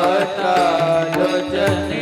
હતા લોચને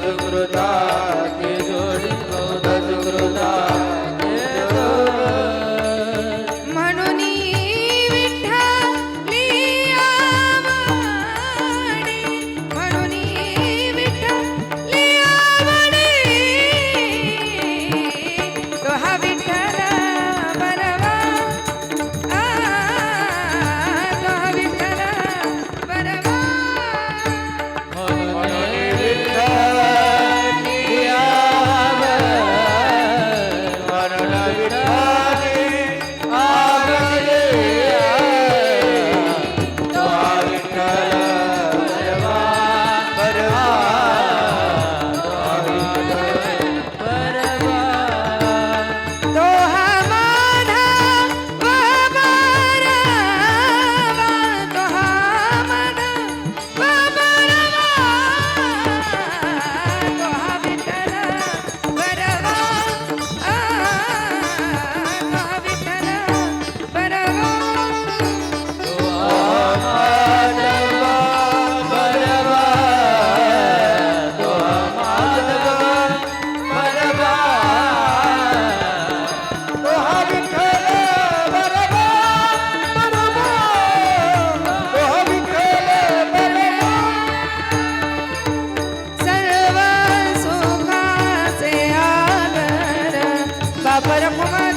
સુકૃતા ભરમમાં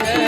Yeah.